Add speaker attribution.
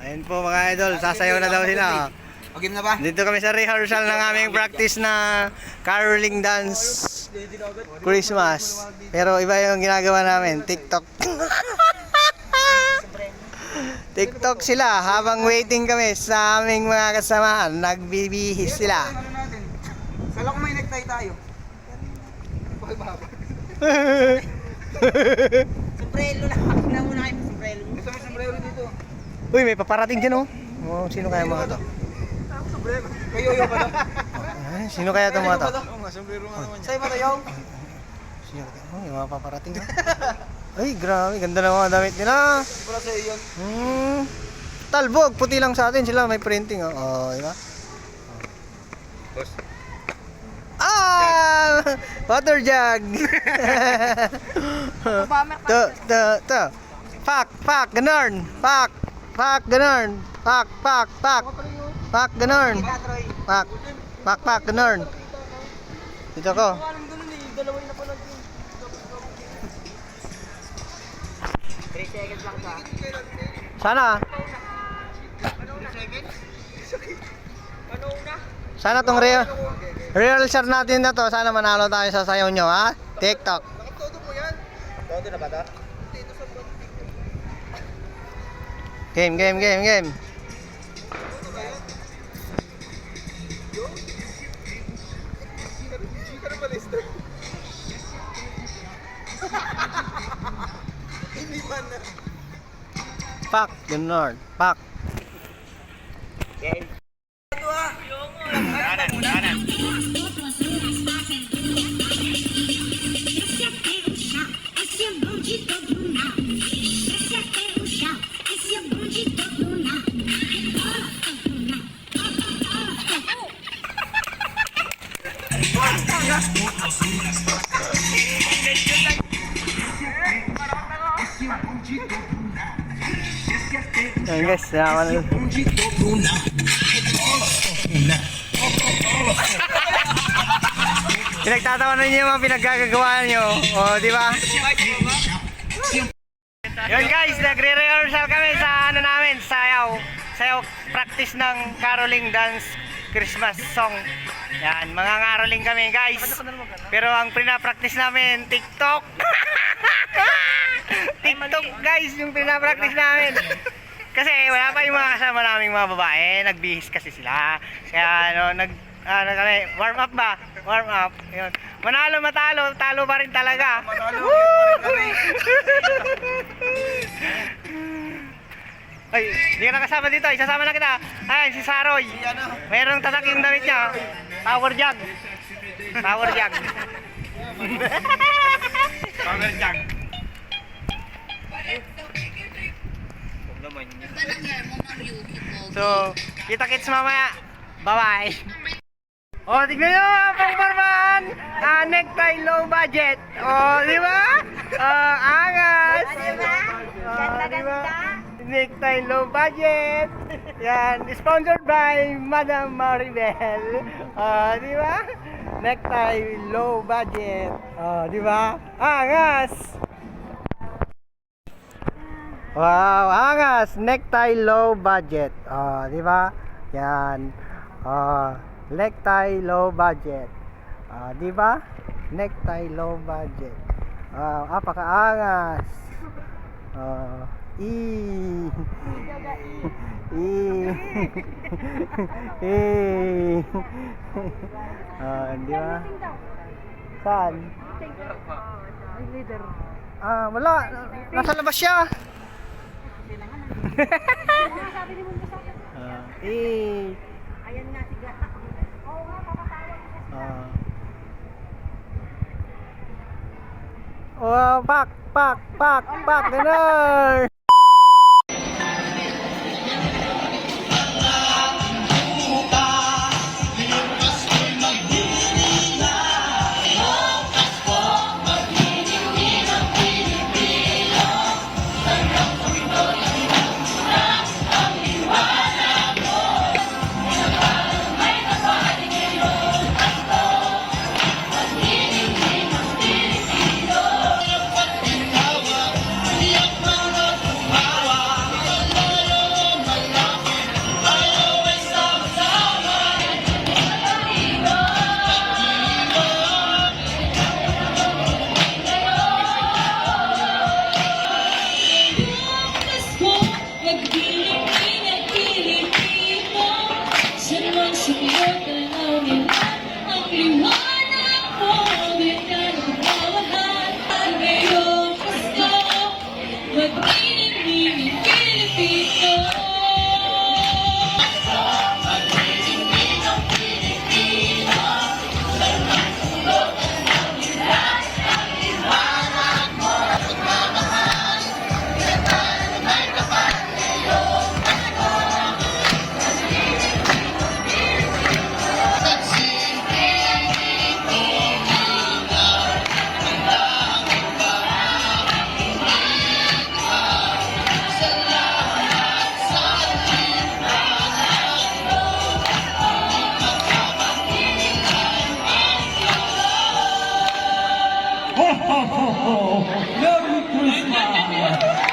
Speaker 1: Ayun po mga idol, sasayaw na daw sila.
Speaker 2: Okay na ba?
Speaker 1: Dito kami sa rehearsal ng aming practice na caroling dance Christmas. Pero iba yung ginagawa namin, TikTok. TikTok sila habang waiting kami sa aming mga kasamahan, nagbibihis sila.
Speaker 2: Kala ko may necktie tayo.
Speaker 3: Sombrero lang. Nauna kayo sa sombrero.
Speaker 2: Gusto may sombrero dito.
Speaker 1: Uy, may paparating dyan oh. Oh, sino kaya mga to?
Speaker 2: Kayo yung pala.
Speaker 1: Ay, sino kaya itong mga to?
Speaker 2: Oo nga, sombrero nga naman. Sa'yo ba tayo?
Speaker 1: Sino kaya? Oh, yung mga paparating oh. Ay, grabe, ganda ng mga damit nila.
Speaker 2: Pala sa'yo yun.
Speaker 1: Hmm. Talbog, puti lang sa atin sila, may printing oh. Oh, di ba?
Speaker 2: Boss.
Speaker 1: Ah! Water jug. to, to, to. Pak, pak, ganun. Pak, pak, ganun. Pak, pak, pak. Pak, ganun. Pak, pak, pak, ganun. Dito ko.
Speaker 2: Anong ganun? Dalawin na pala din.
Speaker 3: 3 seconds lang sa.
Speaker 1: Sana. Sana tong real real share natin na to, sana manalo tayo sa sayaw nyo ha. TikTok.
Speaker 2: Nakatodo mo yan. Todo na ba ito? Dito sa
Speaker 1: Game, game, game, game.
Speaker 2: Chika na pala star. Hindi man na.
Speaker 1: Pak, Ayan guys, naman. Pinagtatawanan niyo yung mga pinaggagawa niyo. O, di ba? Yun guys, nagre-rehearsal kami sa ano namin, sayaw. Sayaw practice ng caroling dance Christmas song. Yan, mga ngaroling kami guys. Pero ang pinapractice namin, TikTok. TikTok guys, yung pinapractice namin. Kasi wala pa yung mga kasama naming mga babae, nagbihis kasi sila. Kaya ano, nag ano kami, warm up ba? Warm up. Yun. Manalo matalo, talo pa rin talaga.
Speaker 2: Matalo.
Speaker 1: Ay, hindi ka nakasama dito. Isasama na kita. Ayan, si Saroy.
Speaker 2: ano?
Speaker 1: Mayroong tatak yung damit niya. Power jug. Power jug.
Speaker 2: Power jug.
Speaker 1: So, kita-kits mamaya. Bye-bye. Oh, tignan nyo mga pangbarman. Ah, necktie low budget. Oh, di ba? Oh, angas.
Speaker 3: Ganda,
Speaker 1: di ba?
Speaker 3: Ganda.
Speaker 1: Necktie low budget. Yan, sponsored by Madam Maribel. Oh, di ba? Necktie low budget. Oh, di ba? Angas. Wow, angas. Necktie low budget. Oh, di ba? Yan. Oh, necktie low budget. Ah, di ba? Necktie low budget. Ah, apakaangas. Ah, i Ah, di ba? Saan? Ah, wala. Nasa labas siya. Ah, i
Speaker 3: Ayan nga si Gata. Oo nga, papatawag.
Speaker 1: Ah. Oh, pak, pak, pak, pak, ganun.
Speaker 4: Thank
Speaker 5: you. Ho, ho, ho! Merry Christmas!